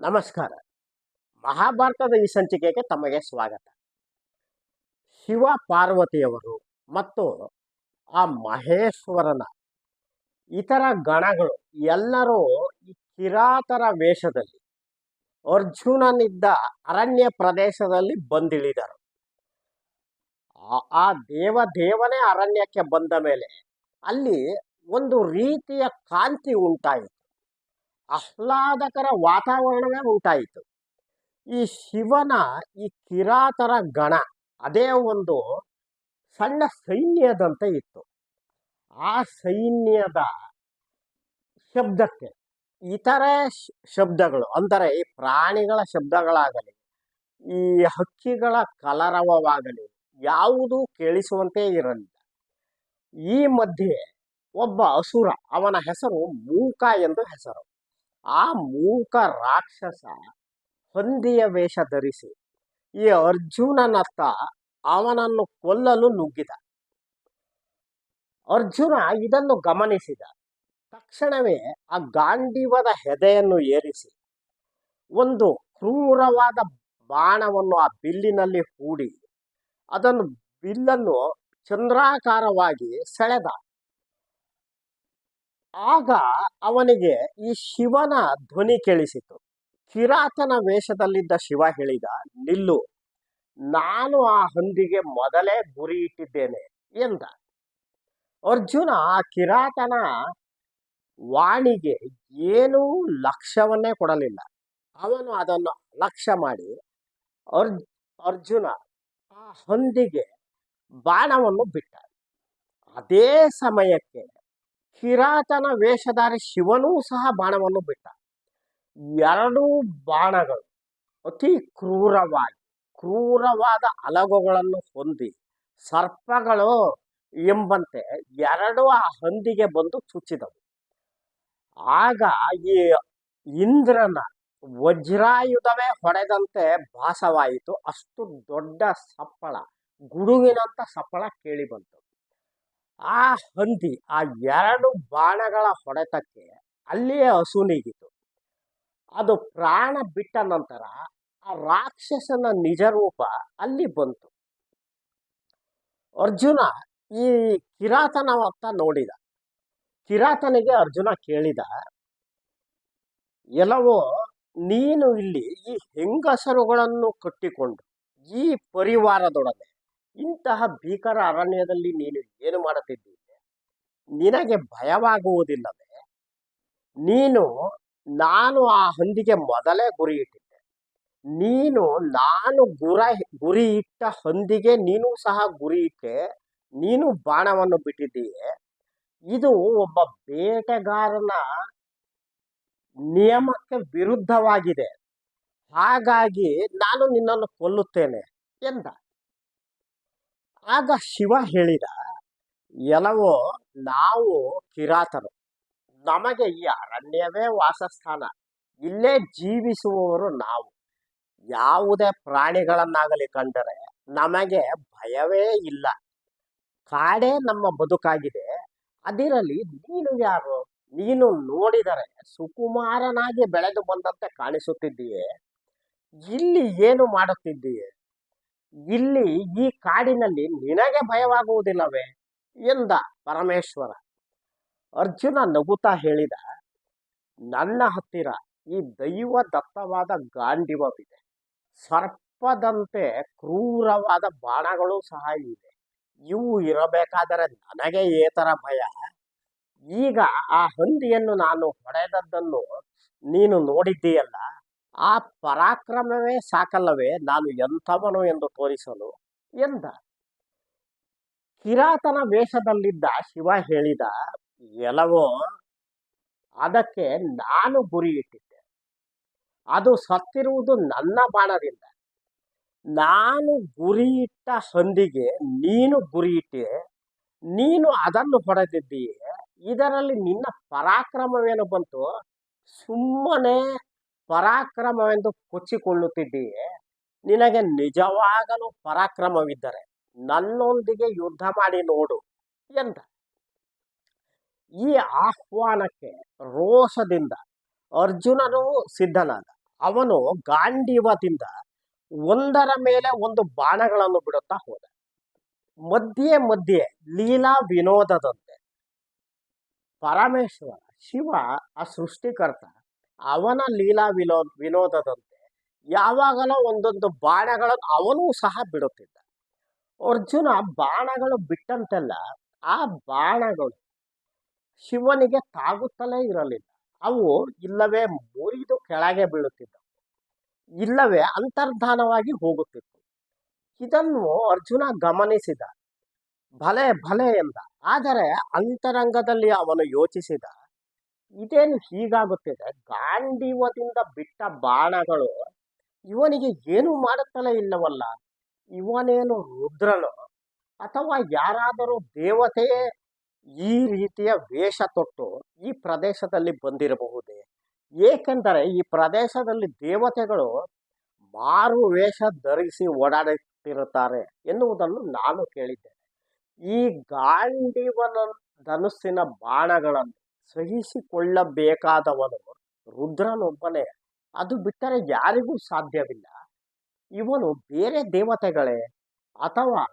ನಮಸ್ಕಾರ. ಮಹಾಭಾರತದ ಈ ಸಂಚಿಕೆಗೆ ತಮಗೆ ಸ್ವಾಗತ. ಶಿವ ಪಾರ್ವತಿಯವರು ಮತ್ತು ಆ ಮಹೇಶ್ವರನ ಇತರ ಗಣಗಳು ಎಲ್ಲರೂ ಈ ಕಿರಾತರ ವೇಷದಲ್ಲಿ ಅರ್ಜುನನಿದ್ದ ಅರಣ್ಯ ಪ್ರದೇಶದಲ್ಲಿ ಬಂದಿಳಿದರು. ಆ- ದೇವ ದೇವನೇ ಅರಣ್ಯಕ್ಕೆ ಬಂದ ಮೇಲೆ ಅಲ್ಲಿ ಒಂದು ರೀತಿಯ ಕಾಂತಿ ಉಂಟಾಯಿತು. ಆಹ್ಲಾದಕರ ವಾತಾವರಣವೇ ಉಂಟಾಯಿತು. ಈ ಶಿವನ ಈ ಕಿರಾತರ ಗಣ ಅದೇ ಒಂದು ಸಣ್ಣ ಸೈನ್ಯದಂತೆ ಇತ್ತು. ಆ ಸೈನ್ಯದ ಶಬ್ದಕ್ಕೆ ಇತರೆ ಶಬ್ದಗಳು ಅಂದರೆ ಈ ಪ್ರಾಣಿಗಳ ಶಬ್ದಗಳಾಗಲಿ, ಈ ಹಕ್ಕಿಗಳ ಕಲರವವಾಗಲಿ ಯಾವುದೂ ಕೇಳಿಸುವಂತೆ ಇರಲಿಲ್ಲ. ಈ ಮಧ್ಯೆ ಒಬ್ಬ ಅಸುರ ಅವನ ಹೆಸರು ಮೂಕ ಎಂದು ಹೆಸರು. ಆ ಮೂಕ ರಾಕ್ಷಸ ಹೊಂದಿಯ ವೇಷ ಧರಿಸಿ ಈ ಅರ್ಜುನನತ್ತ ಅವನನ್ನು ಕೊಲ್ಲಲು ನುಗ್ಗಿದ. ಅರ್ಜುನ ಇದನ್ನು ಗಮನಿಸಿದ. ತಕ್ಷಣವೇ ಆ ಗಾಂಡಿವದ ಹೆದೆಯನ್ನು ಏರಿಸಿ ಒಂದು ಕ್ರೂರವಾದ ಬಾಣವನ್ನು ಆ ಬಿಲ್ಲಿನಲ್ಲಿ ಹೂಡಿ ಅದನ್ನು ಬಿಲ್ಲನ್ನು ಚಂದ್ರಾಕಾರವಾಗಿ ಸೆಳೆದ. ಆಗ ಅವನಿಗೆ ಈ ಶಿವನ ಧ್ವನಿ ಕೇಳಿಸಿತು. ಕಿರಾತನ ವೇಷದಲ್ಲಿದ್ದ ಶಿವ ಹೇಳಿದ, ನಿಲ್ಲು, ನಾನು ಆ ಹಂದಿಗೆ ಮೊದಲೇ ಗುರಿ ಇಟ್ಟಿದ್ದೇನೆ ಎಂದ. ಅರ್ಜುನ ಆ ಕಿರಾತನ ವಾಣಿಗೆ ಏನೂ ಲಕ್ಷ್ಯವನ್ನೇ ಕೊಡಲಿಲ್ಲ. ಅವನು ಅದನ್ನು ಲಕ್ಷ್ಯ ಮಾಡಿ ಅರ್ಜ್ ಅರ್ಜುನ, ಆ ಹಂದಿಗೆ ಬಾಣವನ್ನು ಬಿಟ್ಟ. ಅದೇ ಸಮಯಕ್ಕೆ ಕಿರಾತನ ವೇಷಧಾರಿ ಶಿವನೂ ಸಹ ಬಾಣವನ್ನು ಬಿಟ್ಟ. ಎರಡೂ ಬಾಣಗಳು ಅತಿ ಕ್ರೂರವಾಗಿ, ಕ್ರೂರವಾದ ಅಲಗುಗಳನ್ನು ಹೊಂದಿ ಸರ್ಪಗಳು ಎಂಬಂತೆ ಎರಡು ಆ ಹಂದಿಗೆ ಬಂದು ಚುಚ್ಚಿದವು. ಆಗ ಈ ಇಂದ್ರನ ವಜ್ರಾಯುಧವೇ ಹೊಡೆದಂತೆ ಭಾಸವಾಯಿತು. ಅಷ್ಟು ದೊಡ್ಡ ಸಪ್ಪಳ, ಗುಡುಗಿನಂತ ಸಪ್ಪಳ ಕೇಳಿ ಬಂತು ಆ ಹಂದಿ, ಆ ಎರಡು ಬಾಣಗಳ ಹೊಡೆತಕ್ಕೆ ಅಲ್ಲಿಯೇ ಹಸುನೀಗಿತು ಅದು ಪ್ರಾಣ ಬಿಟ್ಟ ನಂತರ ಆ ರಾಕ್ಷಸನ ನಿಜ ರೂಪ ಅಲ್ಲಿ ಬಂತು. ಅರ್ಜುನ ಈ ಕಿರಾತನವತ್ತ ನೋಡಿದ. ಕಿರಾತನಿಗೆ ಅರ್ಜುನ ಕೇಳಿದ, ಎಲ್ಲವೋ, ನೀನು ಇಲ್ಲಿ ಈ ಹೆಂಗಸರುಗಳನ್ನು ಕಟ್ಟಿಕೊಂಡು ಈ ಪರಿವಾರದೊಡನೆ ಇಂತಹ ಭೀಕರ ಅರಣ್ಯದಲ್ಲಿ ನೀನು ಏನು ಮಾಡುತ್ತಿದ್ದೀಯ ನಿನಗೆ ಭಯವಾಗುವುದಿಲ್ಲವೇ? ನೀನು, ನಾನು ಆ ಹಂದಿಗೆ ಮೊದಲೇ ಗುರಿ ಇಟ್ಟಿದ್ದೆ. ನೀನು, ನಾನು ಗುರ, ಗುರಿ ಇಟ್ಟ ಹಂದಿಗೆ ನೀನು ಸಹ ಗುರಿ ಇಟ್ಟೆ. ನೀನು ಬಾಣವನ್ನು ಬಿಟ್ಟಿದ್ದೀಯೆ. ಇದು ಒಬ್ಬ ಬೇಟೆಗಾರನ ನಿಯಮಕ್ಕೆ ವಿರುದ್ಧವಾಗಿದೆ. ಹಾಗಾಗಿ ನಾನು ನಿನ್ನನ್ನು ಕೊಲ್ಲುತ್ತೇನೆ ಎಂದ. ಆಗ ಶಿವ ಹೇಳಿದ ಎಲ್ಲವೋ ನಾವು ಕಿರಾತರು. ನಮಗೆ ಈ ಅರಣ್ಯವೇ ವಾಸಸ್ಥಾನ. ಇಲ್ಲೇ ಜೀವಿಸುವವರು ನಾವು. ಯಾವುದೇ ಪ್ರಾಣಿಗಳನ್ನಾಗಲಿ ಕಂಡರೆ ನಮಗೆ ಭಯವೇ ಇಲ್ಲ. ಕಾಡೇ ನಮ್ಮ ಬದುಕಾಗಿದೆ. ಅದಿರಲಿ ನೀನು ಯಾರು? ನೀನು ನೋಡಿದರೆ ಸುಕುಮಾರನಾಗಿ ಬೆಳೆದು ಬಂದಂತೆ ಕಾಣಿಸುತ್ತಿದ್ದೀಯೇ. ಇಲ್ಲಿ ಏನು ಮಾಡುತ್ತಿದ್ದೀಯೆ? ಇಲ್ಲಿ ಈ ಕಾಡಿನಲ್ಲಿ ನಿನಗೆ ಭಯವಾಗುವುದಿಲ್ಲವೇ ಎಂದ ಪರಮೇಶ್ವರ. ಅರ್ಜುನ ನಗುತ್ತಾ ಹೇಳಿದ, ನನ್ನ ಹತ್ತಿರ ಈ ದೈವ ದತ್ತವಾದ ಗಾಂಡಿವವಿದೆ. ಸರ್ಪದಂತೆ ಕ್ರೂರವಾದ ಬಾಣಗಳು ಸಹ ಇವೆ. ಇವು ಇರಬೇಕಾದರೆ ನನಗೆ ಏತರ ಭಯ. ಈಗ ಆ ಹಂದಿಯನ್ನು ನಾನು ಹೊಡೆದದ್ದನ್ನು ನೀನು ನೋಡಿದ್ದೀಯಲ್ಲ? ಆ ಪರಾಕ್ರಮವೇ ಸಾಕಲ್ಲವೇ? ನಾನು ಎಂಥವನು ಎಂದು ತೋರಿಸಲು ಎಂದ. ಕಿರಾತನ ವೇಷದಲ್ಲಿದ್ದ ಶಿವ ಹೇಳಿದ, ಎಲ್ಲವೋ, ಅದಕ್ಕೆ ನಾನು ಗುರಿ ಇಟ್ಟಿದ್ದೆ. ಅದು ಸತ್ತಿರುವುದು ನನ್ನ ಬಾಣದಿಂದ. ನಾನು ಗುರಿ ಇಟ್ಟ ಹಂದಿಗೆ ನೀನು ಗುರಿ ಇಟ್ಟೆ ನೀನು ಅದನ್ನು ಹೊಡೆದಿದ್ದೀಯೆ. ಇದರಲ್ಲಿ ನಿನ್ನ ಪರಾಕ್ರಮವೇನು ಬಂತು? ಸುಮ್ಮನೆ ಪರಾಕ್ರಮವೆಂದು ಕೊಚ್ಚಿಕೊಳ್ಳುತ್ತಿದ್ದೀಯೆ? ನಿನಗೆ ನಿಜವಾಗಲೂ ಪರಾಕ್ರಮವಿದ್ದರೆ ನನ್ನೊಂದಿಗೆ ಯುದ್ಧ ಮಾಡಿ ನೋಡು ಎಂದ. ಈ ಆಹ್ವಾನಕ್ಕೆ ರೋಷದಿಂದ ಅರ್ಜುನನು ಸಿದ್ಧನಾದ. ಅವನು ಗಾಂಡೀವದಿಂದ ಒಂದರ ಮೇಲೆ ಒಂದು ಬಾಣಗಳನ್ನು ಬಿಡುತ್ತಾ ಹೋದ. ಮಧ್ಯೆ ಮಧ್ಯೆ ಲೀಲಾ ವಿನೋದದಂತೆ ಪರಮೇಶ್ವರ, ಶಿವ, ಆ ಸೃಷ್ಟಿಕರ್ತ ಅವನ ಲೀಲಾ ವಿಲೋ, ವಿನೋದದಂತೆ ಯಾವಾಗಲೂ ಒಂದೊಂದು ಬಾಣಗಳನ್ನು ಅವನೂ ಸಹ ಬಿಡುತ್ತಿದ್ದ. ಅರ್ಜುನ ಬಾಣಗಳು ಬಿಟ್ಟಂತೆಲ್ಲ ಆ ಬಾಣಗಳು ಶಿವನಿಗೆ ತಾಗುತ್ತಲೇ ಇರಲಿಲ್ಲ. ಅವು ಇಲ್ಲವೇ ಮುರಿದು ಕೆಳಗೆ ಬೀಳುತ್ತಿದ್ದವು. ಇಲ್ಲವೇ ಅಂತರ್ಧಾನವಾಗಿ ಹೋಗುತ್ತಿತ್ತು. ಇದನ್ನು ಅರ್ಜುನ ಗಮನಿಸಿದ. ಭಲೆ ಭಲೆ ಎಂದ. ಆದರೆ ಅಂತರಂಗದಲ್ಲಿ ಅವನು ಯೋಚಿಸಿದ. ಇದೇನು ಹೀಗಾಗುತ್ತಿದೆ ಗಾಂಡೀವದಿಂದ ಬಿಟ್ಟ ಬಾಣಗಳು ಇವನಿಗೆ ಏನು ಮಾಡುತ್ತಲೇ ಇಲ್ಲವಲ್ಲ. ಇವನೇನು ರುದ್ರನು ಅಥವಾ ಯಾರಾದರೂ ದೇವತೆಯೇ ಈ ರೀತಿಯ ವೇಷ ತೊಟ್ಟು ಈ ಪ್ರದೇಶದಲ್ಲಿ ಬಂದಿರಬಹುದೇ? ಏಕೆಂದರೆ ಈ ಪ್ರದೇಶದಲ್ಲಿ ದೇವತೆಗಳು ಮಾರು ವೇಷ ಧರಿಸಿ ಓಡಾಡುತ್ತಿರುತ್ತಾರೆ ಎನ್ನುವುದನ್ನು ನಾನು ಕೇಳಿದ್ದೇನೆ. ಈ ಗಾಂಡೀವನ ಧನುಸ್ಸಿನ ಬಾಣಗಳನ್ನು ಸಹಿಸಿಕೊಳ್ಳಬೇಕಾದವನು ರುದ್ರನೊಬ್ಬನೇ. ಅದು ಬಿಟ್ಟರೆ ಯಾರಿಗೂ ಸಾಧ್ಯವಿಲ್ಲ. ಇವನು ಬೇರೆ ದೇವತೆಗಳೇ ಅಥವಾ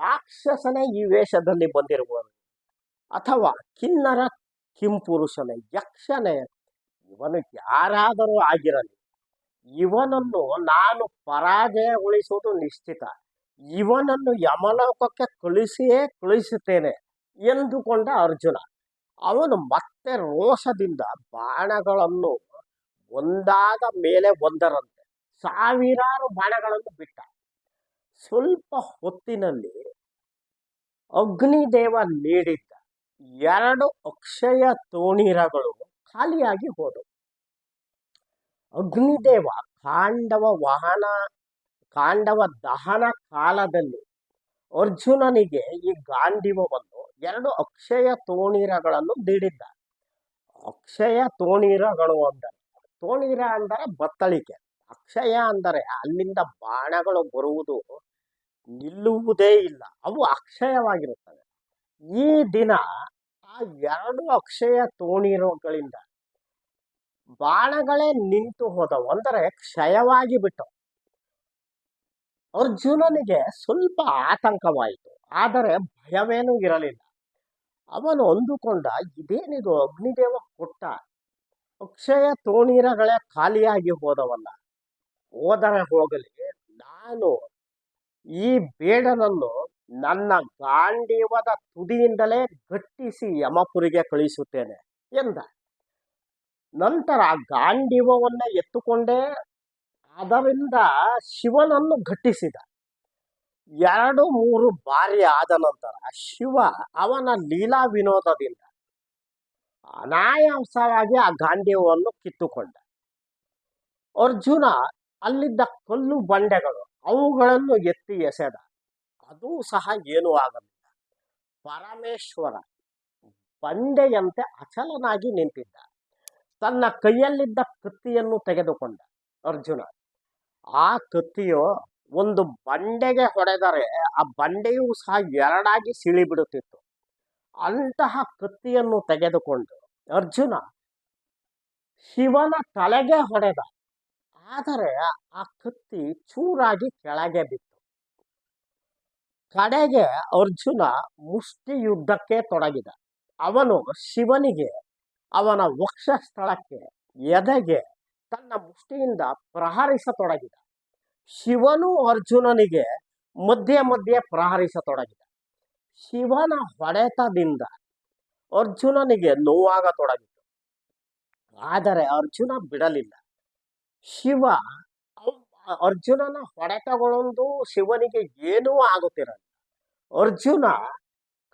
ರಾಕ್ಷಸನೇ ಈ ವೇಷದಲ್ಲಿ ಬಂದಿರುವನು ಅಥವಾ ಕಿನ್ನರ ಕಿಂಪುರುಷನೇ, ಯಕ್ಷನೇ. ಇವನು ಯಾರಾದರೂ ಆಗಿರಲಿ, ಇವನನ್ನು ನಾನು ಪರಾಜಯಗೊಳಿಸುವುದು ನಿಶ್ಚಿತ. ಇವನನ್ನು ಯಮಲೋಕಕ್ಕೆ ಕಳಿಸಿಯೇ ಕಳಿಸುತ್ತೇನೆ ಎಂದುಕೊಂಡ ಅರ್ಜುನ. ಅವನು ಮತ್ತೆ ರೋಷದಿಂದ ಬಾಣಗಳನ್ನು ಒಂದಾದ ಮೇಲೆ ಒಂದರಂತೆ. ಸಾವಿರಾರು ಬಾಣಗಳನ್ನು ಬಿಟ್ಟ. ಸ್ವಲ್ಪ ಹೊತ್ತಿನಲ್ಲಿ ಅಗ್ನಿದೇವ ನೀಡಿದ್ದ ಎರಡು ಅಕ್ಷಯ ತೋಣಿರಗಳು ಖಾಲಿಯಾಗಿ ಹೋದವು. ಅಗ್ನಿದೇವ ಕಾಂಡವ ವಾಹನ, ಕಾಂಡವ ದಹನ ಕಾಲದಲ್ಲಿ ಅರ್ಜುನನಿಗೆ ಈ ಗಾಂಡಿವವನ್ನು ಎರಡು ಅಕ್ಷಯ ತೋಣೀರಗಳನ್ನು ನೀಡಿದ್ದ ಅಕ್ಷಯ ತೋಣಿರಗಳು ಅಂದರೆ, ತೋಣಿರ ಅಂದರೆ ಬತ್ತಳಿಕೆ. ಅಕ್ಷಯ ಅಂದರೆ ಅಲ್ಲಿಂದ ಬಾಣಗಳು ಬರುವುದು ನಿಲ್ಲುವುದೇ ಇಲ್ಲ, ಅವು ಅಕ್ಷಯವಾಗಿರುತ್ತವೆ. ಈ ದಿನ ಆ ಎರಡು ಅಕ್ಷಯ ತೋಣೀರಗಳಿಂದ ಬಾಣಗಳೇ ನಿಂತು ಹೋದವು, ಅಂದರೆ ಕ್ಷಯವಾಗಿ ಬಿಟ್ಟವು. ಅರ್ಜುನನಿಗೆ ಸ್ವಲ್ಪ ಆತಂಕವಾಯಿತು. ಆದರೆ ಭಯವೇನೂ ಇರಲಿಲ್ಲ. ಅವನು ಅಂದುಕೊಂಡ, ಇದೇನಿದು? ಅಗ್ನಿದೇವ ಕೊಟ್ಟ ಅಕ್ಷಯ ತೋಣೀರಗಳೇ ಖಾಲಿಯಾಗಿ ಹೋದವಲ್ಲ. ಹೋದರೆ ಹೋಗಲಿ. ನಾನು ಈ ಬೇಡನನ್ನು ನನ್ನ ಗಾಂಡೀವದ ತುದಿಯಿಂದಲೇ ಗಟ್ಟಿಸಿ ಯಮಪುರಿಗೆ ಕಳಿಸುತ್ತೇನೆ ಎಂದ. ನಂತರ ಗಾಂಡೀವವನ್ನ ಎತ್ತುಕೊಂಡೇ ಅದರಿಂದ ಶಿವನನ್ನು ಘಟ್ಟಿಸಿದ. ಎರಡು ಮೂರು ಬಾರಿ ಆದ ನಂತರ ಶಿವ ಅವನ ಲೀಲಾ ವಿನೋದದಿಂದ ಅನಾಯಾಸವಾಗಿ ಆ ಗಾಂಡೇವನ್ನು ಕಿತ್ತುಕೊಂಡ. ಅರ್ಜುನ ಅಲ್ಲಿದ್ದ ಕಲ್ಲು ಬಂಡೆಗಳು ಅವುಗಳನ್ನು ಎತ್ತಿ ಎಸೆದ. ಅದೂ ಸಹ ಏನೂ ಆಗಲಿಲ್ಲ. ಪರಮೇಶ್ವರ ಬಂಡೆಯಂತೆ ಅಚಲನಾಗಿ ನಿಂತಿದ್ದ. ತನ್ನ ಕೈಯಲ್ಲಿದ್ದ ಕತ್ತಿಯನ್ನು ತೆಗೆದುಕೊಂಡ ಅರ್ಜುನ. ಆ ಕತ್ತಿಯು ಒಂದು ಬಂಡೆಗೆ ಹೊಡೆದರೆ ಆ ಬಂಡೆಯೂ ಸಹ ಎರಡಾಗಿ ಸಿಳಿಬಿಡುತ್ತಿತ್ತು. ಅಂತಹ ಕತ್ತಿಯನ್ನು ತೆಗೆದುಕೊಂಡು ಅರ್ಜುನ ಶಿವನ ತಲೆಗೆ ಹೊಡೆದ. ಆದರೆ ಆ ಕತ್ತಿ ಚೂರಾಗಿ ಕೆಳಗೆ ಬಿತ್ತು. ಕಡೆಗೆ ಅರ್ಜುನ ಮುಷ್ಟಿ ಯುದ್ಧಕ್ಕೆ ತೊಡಗಿದ. ಅವನು ಶಿವನಿಗೆ ಅವನ ವಕ್ಷಸ್ಥಳಕ್ಕೆ ಎದೆಗೆ ತನ್ನ ಮುಷ್ಟಿಯಿಂದ ಪ್ರಹರಿಸತೊಡಗಿದ. ಶಿವನು ಅರ್ಜುನನಿಗೆ ಮಧ್ಯೆ ಮಧ್ಯೆ ಪ್ರಹರಿಸತೊಡಗಿದ. ಶಿವನ ಹೊಡೆತದಿಂದ ಅರ್ಜುನನಿಗೆ ನೋವಾಗತೊಡಗಿತು. ಆದರೆ ಅರ್ಜುನ ಬಿಡಲಿಲ್ಲ. ಶಿವ ಅರ್ಜುನನ ಹೊಡೆತಗಳೊಂದು ಶಿವನಿಗೆ ಏನೂ ಆಗುತ್ತಿರಲಿಲ್ಲ. ಅರ್ಜುನ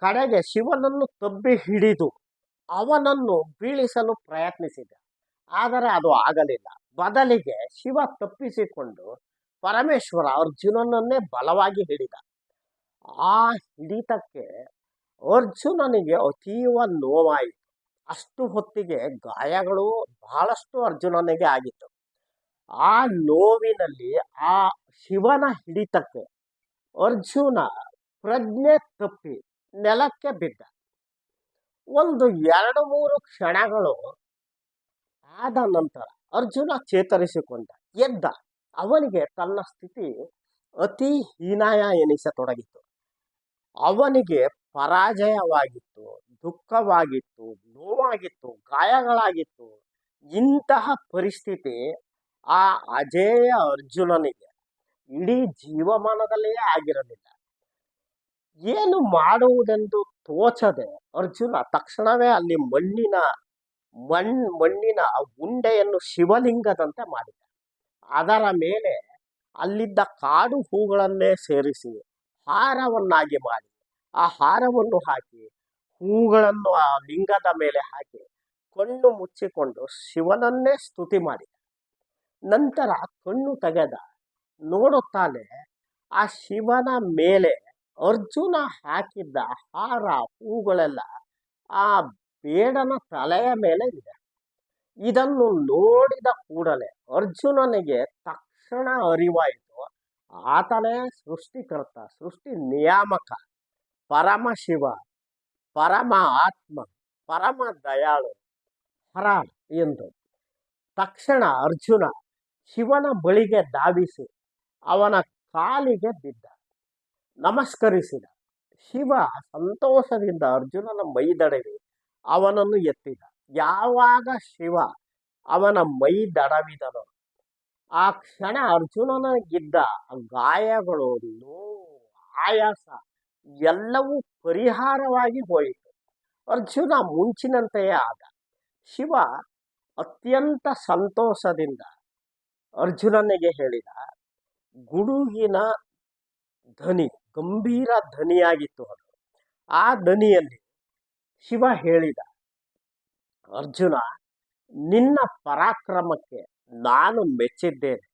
ಕಡೆಗೆ ಶಿವನನ್ನು ತಬ್ಬಿ ಹಿಡಿದು ಅವನನ್ನು ಬೀಳಿಸಲು ಪ್ರಯತ್ನಿಸಿದ. ಆದರೆ ಅದು ಆಗಲಿಲ್ಲ. ಬದಲಿಗೆ ಶಿವ ತಪ್ಪಿಸಿಕೊಂಡು ಪರಮೇಶ್ವರ ಅರ್ಜುನನನ್ನೇ ಬಲವಾಗಿ ಹಿಡಿದ. ಆ ಹಿಡಿತಕ್ಕೆ ಅರ್ಜುನನಿಗೆ ಅತೀವ ನೋವಾಯಿತು. ಅಷ್ಟು ಹೊತ್ತಿಗೆ ಗಾಯಗಳು ಬಹಳಷ್ಟು ಅರ್ಜುನನಿಗೆ ಆಗಿತ್ತು. ಆ ನೋವಿನಲ್ಲಿ ಆ ಶಿವನ ಹಿಡಿತಕ್ಕೆ ಅರ್ಜುನ ಪ್ರಜ್ಞೆ ತಪ್ಪಿ ನೆಲಕ್ಕೆ ಬಿದ್ದ. ಒಂದು ಎರಡು ಮೂರು ಕ್ಷಣಗಳು ಆದ ನಂತರ ಅರ್ಜುನ ಚೇತರಿಸಿಕೊಂಡ. ಎದ್ದ. ಅವನಿಗೆ ತನ್ನ ಸ್ಥಿತಿ ಅತಿ ಹೀನಾಯ ಎನಿಸತೊಡಗಿತು. ಅವನಿಗೆ ಪರಾಜಯವಾಗಿತ್ತು, ದುಃಖವಾಗಿತ್ತು, ನೋವಾಗಿತ್ತು, ಗಾಯಗಳಾಗಿತ್ತು. ಇಂತಹ ಪರಿಸ್ಥಿತಿ ಆ ಅಜೇಯ ಅರ್ಜುನನಿಗೆ ಇಡೀ ಜೀವಮಾನದಲ್ಲಿಯೇ ಆಗಿರಲಿಲ್ಲ. ಏನು ಮಾಡುವುದೆಂದು ತೋಚದೆ ಅರ್ಜುನ ತಕ್ಷಣವೇ ಅಲ್ಲಿ ಮಣ್ಣಿನ ಮಣ್, ಮಣ್ಣಿನ ಉಂಡೆಯನ್ನು ಶಿವಲಿಂಗದಂತೆ ಮಾಡಿದ ಅದರ ಮೇಲೆ ಅಲ್ಲಿದ್ದ ಕಾಡು ಹೂಗಳನ್ನೇ ಸೇರಿಸಿ ಹಾರವನ್ನಾಗಿ ಮಾಡಿ. ಆ ಹಾರವನ್ನು ಹಾಕಿ, ಹೂಗಳನ್ನು ಆ ಲಿಂಗದ ಮೇಲೆ ಹಾಕಿ, ಕಣ್ಣು ಮುಚ್ಚಿಕೊಂಡು ಶಿವನನ್ನೇ ಸ್ತುತಿ ಮಾಡಿದ. ನಂತರ ಕಣ್ಣು ತೆಗೆದ. ನೋಡುತ್ತಾನೆ ಆ ಶಿವನ ಮೇಲೆ ಅರ್ಜುನ ಹಾಕಿದ್ದ ಹಾರ, ಹೂಗಳೆಲ್ಲ ಆ ಬೇಡನ ತಲೆಯ ಮೇಲೆ ಇದೆ. ಇದನ್ನು ನೋಡಿದ ಕೂಡಲೇ ಅರ್ಜುನನಿಗೆ ತಕ್ಷಣ ಅರಿವಾಯಿತು. ಆತನೇ ಸೃಷ್ಟಿಕರ್ತ, ಸೃಷ್ಟಿ ನಿಯಾಮಕ, ಪರಮ ಶಿವ, ಪರಮ ಆತ್ಮ, ಪರಮ ದಯಾಳು, ಹರ ಎಂದು. ತಕ್ಷಣ ಅರ್ಜುನ ಶಿವನ ಬಳಿಗೆ ಧಾವಿಸಿ ಅವನ ಕಾಲಿಗೆ ಬಿದ್ದ. ನಮಸ್ಕರಿಸಿದ. ಶಿವ ಸಂತೋಷದಿಂದ ಅರ್ಜುನನ ಮೈದಡವಿ ಅವನನ್ನು ಎತ್ತಿದ. ಯಾವಾಗ ಶಿವ ಅವನ ಮೈ ದಡವಿದನು, ಆ ಕ್ಷಣ ಅರ್ಜುನನಿಗಿದ್ದ ಗಾಯಗಳು ನೋವು ಆಯಾಸ ಎಲ್ಲವೂ ಪರಿಹಾರವಾಗಿ ಹೋಯಿತು. ಅರ್ಜುನ ಮುಂಚಿನಂತೆಯೇ ಆದ. ಶಿವ ಅತ್ಯಂತ ಸಂತೋಷದಿಂದ ಅರ್ಜುನನಿಗೆ ಹೇಳಿದ, ಗುಡುಗಿನ ಧನಿ ಗಂಭೀರ ಧನಿಯಾಗಿತ್ತು ಅದು. ಆ ಧ್ವನಿಯಲ್ಲಿ ಶಿವ ಹೇಳಿದ, ಅರ್ಜುನ, ನಿನ್ನ ಪರಾಕ್ರಮಕ್ಕೆ ನಾನು ಮೆಚ್ಚಿದ್ದೇನೆ.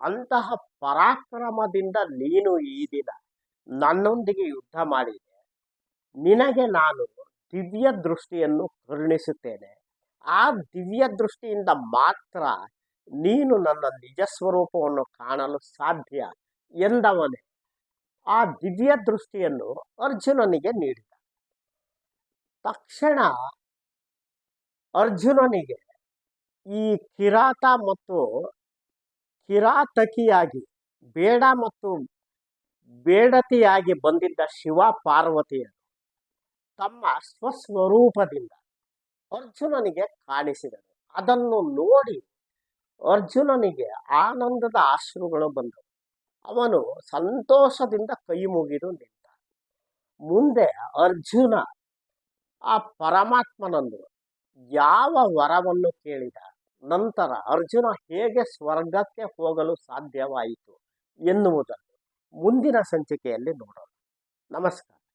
ಅಂತಹ ಪರಾಕ್ರಮದಿಂದ ನೀನು ಈ ದಿನ ನನ್ನೊಂದಿಗೆ ಯುದ್ಧ ಮಾಡಿದೆ. ನಿನಗೆ ನಾನು ದಿವ್ಯ ದೃಷ್ಟಿಯನ್ನು ಕರುಣಿಸುತ್ತೇನೆ. ಆ ದಿವ್ಯ ದೃಷ್ಟಿಯಿಂದ ಮಾತ್ರ ನೀನು ನನ್ನ ನಿಜ ಸ್ವರೂಪವನ್ನು ಕಾಣಲು ಸಾಧ್ಯ ಎಂದವನೇ. ಆ ದಿವ್ಯ ದೃಷ್ಟಿಯನ್ನು ಅರ್ಜುನನಿಗೆ ನೀಡಿದ. ತಕ್ಷಣ ಅರ್ಜುನನಿಗೆ ಈ ಕಿರಾತ ಮತ್ತು ಕಿರಾತಕಿಯಾಗಿ, ಬೇಡ ಮತ್ತು ಬೇಡತಿಯಾಗಿ ಬಂದಿದ್ದ ಶಿವ ಪಾರ್ವತಿಯರು ತಮ್ಮ ಸ್ವಸ್ವರೂಪದಿಂದ ಅರ್ಜುನನಿಗೆ ಕಾಣಿಸಿದರು ಅದನ್ನು ನೋಡಿ ಅರ್ಜುನನಿಗೆ ಆನಂದದ ಅಶ್ರುಗಳು ಬಂದವು. ಅವನು ಸಂತೋಷದಿಂದ ಕೈ ಮುಗಿದು ನಿಂತ. ಮುಂದೆ ಅರ್ಜುನ ಆ ಪರಮಾತ್ಮನನ್ನು ಯಾವ ವರವನ್ನು ಕೇಳಿದ ನಂತರ ಅರ್ಜುನ ಹೇಗೆ ಸ್ವರ್ಗಕ್ಕೆ ಹೋಗಲು ಸಾಧ್ಯವಾಯಿತು ಎನ್ನುವುದನ್ನು ಮುಂದಿನ ಸಂಚಿಕೆಯಲ್ಲಿ ನೋಡೋಣ. ನಮಸ್ಕಾರ.